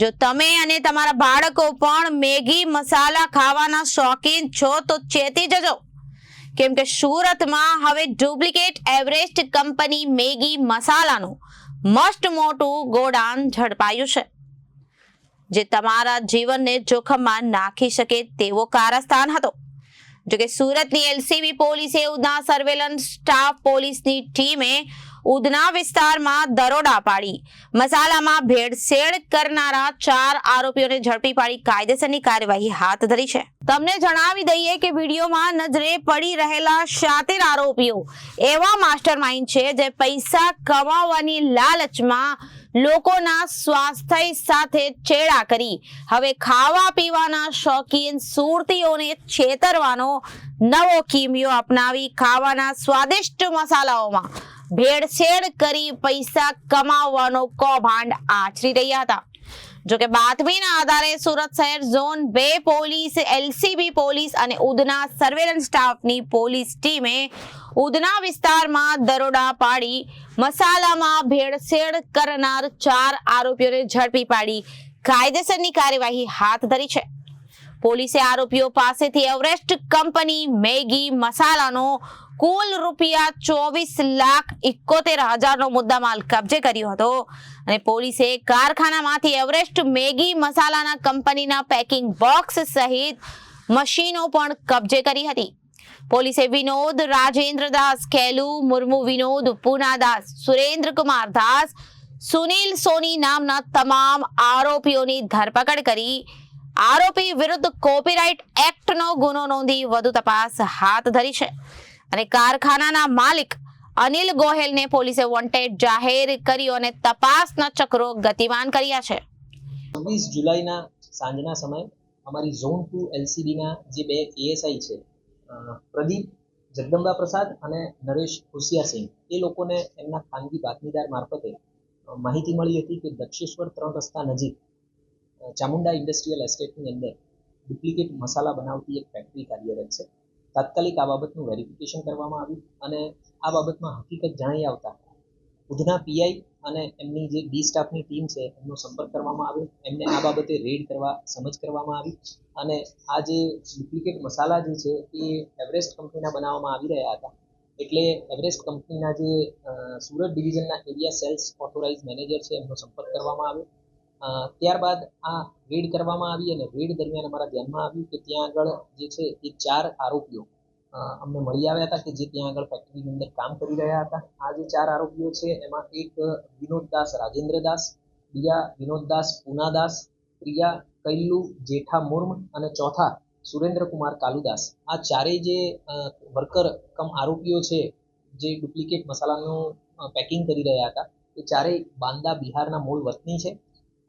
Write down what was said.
જો તમે અને તમારા બાળકો પણ મેગી મસાલા ખાવાના શોખીન છો, તો ચેતી જજો. કેમ કે સુરતમાં હવે ડુપ્લિકેટ એવરેસ્ટ કંપની મેગી મસાલાનું મસ્ત મોટું ગોડાન ઝડપાયું છે. જે તમારા જીવનને જોખમમાં નાખી શકે તેવો કારસ્થાન હતો. જોકે સુરતની એલસીબી પોલીસે ઉના સર્વેલન્સ સ્ટાફ પોલીસની ટીમે ઉધના વિસ્તારમાં દરોડા પાડી. મસાલામાં ભેળસેળ કરનારા ચાર આરોપીઓને ઝડપી પાડી કાયદેસરની કાર્યવાહી હાથ ધરી છે. તમને જણાવી દઈએ કે વિડીયોમાં નજરે પડી રહેલા શાતિર આરોપીઓ એવા માસ્ટર છે જે પૈસા કમાવવાની લાલચમાં લોકોના સ્વાસ્થ્ય સાથે ચેડા કરી, હવે ખાવા પીવાના શોખીન સુરતીઓને છેતરવાનો નવો કિમિયો અપનાવી ખાવાના સ્વાદિષ્ટ મસાલાઓમાં ભેળસેળ કરી પૈસા કમાવવાનો કૌભાંડ આચરી રહ્યા હતા. જોકે બાતમીના આધારે સુરત શહેર ઝોન બે પોલીસ, એલસીબી પોલીસ અને ઉધના સર્વેલન્સ સ્ટાફની પોલીસ ટીમે ઉધના વિસ્તારમાં દરોડા પાડી મસાલામાં ભેળસેળ કરનાર ચાર આરોપીઓને ઝડપી પાડી કાયદેસરની કાર્યવાહી હાથ ધરી છે. પોલીસે આરોપીઓ પાસેથી એવરેસ્ટ કંપની મેગી મસાલાનો કુલ રૂપિયા ચોવીસ લાખ ઇકોતેર હજારનો મુદ્દામાલ કબજે કર્યો હતો. અને પોલીસે કારખાનામાંથી એવરેસ્ટ મેગી મસાલાના કંપનીના પેકિંગ બોક્સ સહિત મશીનો પણ કબજે કરી હતી. પોલીસે વિનોદ રાજેન્દ્ર દાસ ખેલુ મુર્મુ, વિનોદ પૂનાદાસ સુરેન્દ્ર કુમાર દાસ, સુનિલ સોની નામના તમામ આરોપીઓની ધરપકડ કરી. આરોપી વિરુદ્ધ કોપીરાઇટ એક્ટનો ગુનો નોંધી વધુ તપાસ હાથ ધરી છે. અને કારખાનાના માલિક અનિલ ગોહેલને પોલીસે વોન્ટેડ જાહેર કર્યો અને તપાસના ચક્રો ગતિમાન કર્યા છે. છવ્વીસ જુલાઈના સાંજના સમયે અમારી ઝોન ટુ એલસીબીના જે બે એએસઆઈ છે પ્રદીપ જગદંબા પ્રસાદ અને નરેશ ખુશિયાસિંહ એ લોકોને એમના ખાનગી બાતમીદાર મારફતે માહિતી મળી હતી કે દક્ષેશ્વર ત્રણ રસ્તા નજીક ચામુંડા ઇન્ડસ્ટ્રીયલ એસ્ટેટની અંદર ડુપ્લિકેટ મસાલા બનાવતી એક ફેક્ટરી કાર્યરત છે. તાત્કાલિક આ બાબતનું વેરિફિકેશન કરવામાં આવ્યું અને આ બાબતમાં હકીકત જાણી આવતા ઉધના પીઆઈ અને એમની જે ડી સ્ટાફની ટીમ છે, એમનો સંપર્ક કરવામાં આવ્યો. એમને આ બાબતે રેડ કરવા, સમજ કરવામાં આવી અને આ જે ડુપ્લિકેટ મસાલા જે છે, એ એવરેસ્ટ કંપનીના બનાવવામાં આવી રહ્યા હતા. એટલે એવરેસ્ટ કંપનીના જે સુરત ડિવિઝનના એરિયા સેલ્સ ઓથોરાઇઝ મેનેજર છે, એમનો સંપર્ક કરવામાં આવ્યો. ત્યારબાદ આ રેડ કરવામાં આવી અને રેડ દરમિયાન અમારા ધ્યાનમાં આવ્યું કે ત્યાં આગળ જે છે એ ચાર આરોપીઓ અમને મળી આવ્યા હતા કે જે ત્યાં આગળ ફેક્ટરીની અંદર કામ કરી રહ્યા હતા. આ જે ચાર આરોપીઓ છે, એમાં એક વિનોદદાસ રાજેન્દ્રદાસ બીજા વિનોદદાસ પૂનાદાસ ત્રીજા કૈલ્લુ જેઠા મુર્મ અને ચોથા સુરેન્દ્રકુમાર કાલુદાસ આ ચારેય જે વર્કર કમ આરોપીઓ છે, જે ડુપ્લિકેટ મસાલાનું પેકિંગ કરી રહ્યા હતા, એ ચારેય બાંદા બિહારના મૂળ વતની છે.